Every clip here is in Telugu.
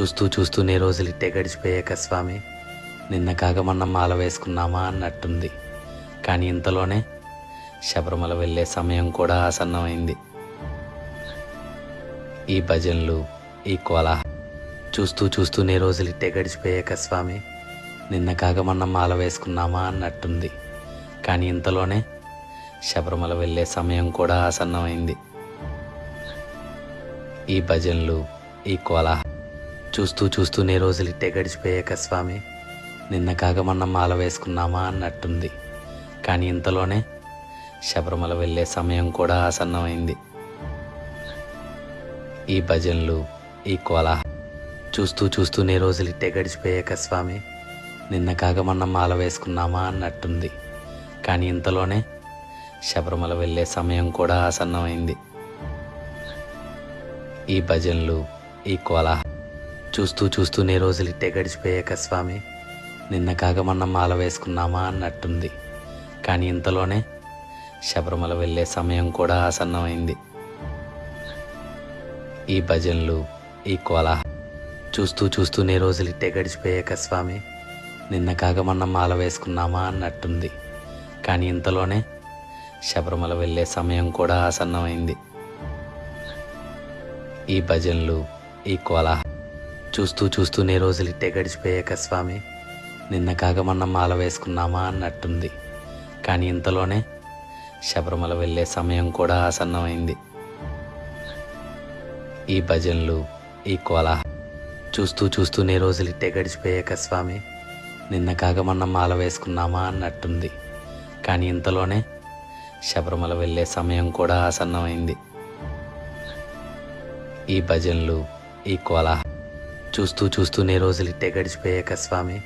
చూస్తూ చూస్తూనే రోజులు ఇట్టే గడిచిపోయాక స్వామి నిన్న కాక మనం మాల వేసుకున్నామా? అన్నట్టుంది. కానీ ఇంతలోనే శబరిమల వెళ్ళే సమయం కూడా ఆసన్నమైంది. ఈ భజనలు ఈ కోలా చూస్తూ చూస్తూనే రోజులు ఇట్టే గడిచిపోయాక స్వామి నిన్న కాక మనం మాల వేసుకున్నామా? అన్నట్టుంది. కానీ ఇంతలోనే శబరిమల వెళ్ళే సమయం కూడా ఆసన్నమైంది. ఈ భజనలు ఈ కోలాహ చూస్తూ చూస్తూనే రోజులు ఇట్టే గడిచిపోయాక స్వామి నిన్న కాక మనం మాల వేసుకున్నామా అన్నట్టుంది. కానీ ఇంతలోనే శబరిమల వెళ్ళే సమయం కూడా ఆసన్నమైంది. ఈ భజనలు ఈ కోలా చూస్తూ చూస్తూనే రోజులు ఇట్టే గడిచిపోయాక స్వామి నిన్న కాక మనం మాల వేసుకున్నామా అన్నట్టుంది. కానీ ఇంతలోనే శబరిమల వెళ్ళే సమయం కూడా ఆసన్నమైంది. ఈ భజనలు ఈ కోలాహ చూస్తూ చూస్తూనే రోజులు ఇట్టే గడిచిపోయాక స్వామి నిన్న కాక మనం మాల వేసుకున్నామా అన్నట్టుంది. కానీ ఇంతలోనే శబరిమల వెళ్ళే సమయం కూడా ఆసన్నమైంది. ఈ భజనలు ఈ కోలా చూస్తూ చూస్తూనే రోజులు ఇట్టే గడిచిపోయాక స్వామి నిన్న కాక మనం మాల వేసుకున్నామా అన్నట్టుంది. కానీ ఇంతలోనే శబరిమల వెళ్ళే సమయం కూడా ఆసన్నమైంది. ఈ భజనలు ఈ కోలాహ చూస్తూ చూస్తూనే రోజులు ఇట్టే గడిచిపోయాక స్వామి నిన్న కాక మనం మాల వేసుకున్నామా అన్నట్టుంది. కానీ ఇంతలోనే శబరిమల వెళ్ళే సమయం కూడా ఆసన్నమైంది. ఈ భజనలు ఈ కోలా చూస్తూ చూస్తూనే రోజులు ఇట్టే గడిచిపోయాక స్వామి నిన్న కాక మనం మాల వేసుకున్నామా అన్నట్టుంది. కానీ ఇంతలోనే శబరిమల వెళ్ళే సమయం కూడా ఆసన్నమైంది. ఈ భజనలు ఈ కోలాహ చూస్తూ చూస్తూనే రోజులు ఇట్టే గడిచిపోయాక స్వామి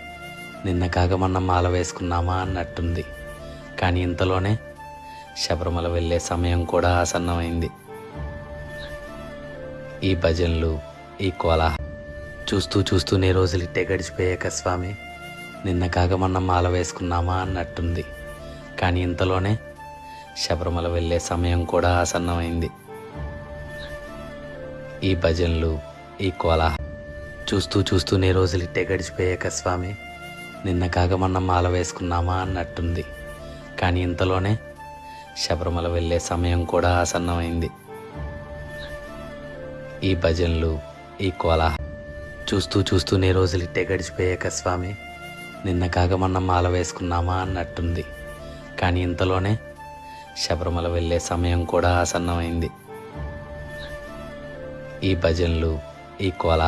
నిన్న కాక మనం మాల వేసుకున్నామా అన్నట్టుంది. కానీ ఇంతలోనే శబరిమల వెళ్ళే సమయం కూడా ఆసన్నమైంది. ఈ భజనలు ఈ కోలా చూస్తూ చూస్తూనే రోజులు ఇట్టే గడిచిపోయాక స్వామి నిన్న కాక మనం మాల వేసుకున్నామా అన్నట్టుంది. కానీ ఇంతలోనే శబరిమల వెళ్ళే సమయం కూడా ఆసన్నమైంది. ఈ భజనలు ఈ కోలాహ చూస్తూ చూస్తూనే రోజులు ఇట్టే గడిచిపోయాక స్వామి నిన్న కాక మనం మాల వేసుకున్నామా అన్నట్టుంది. కానీ ఇంతలోనే శబరిమల వెళ్ళే సమయం కూడా ఆసన్నమైంది. ఈ భజనలు ఈ కోలా చూస్తూ చూస్తూనే రోజులు ఇట్టే గడిచిపోయాక స్వామి నిన్న కాక మనం మాల వేసుకున్నామా అన్నట్టుంది. కానీ ఇంతలోనే శబరిమల వెళ్ళే సమయం కూడా ఆసన్నమైంది. ఈ భజనలు ఈ కోలా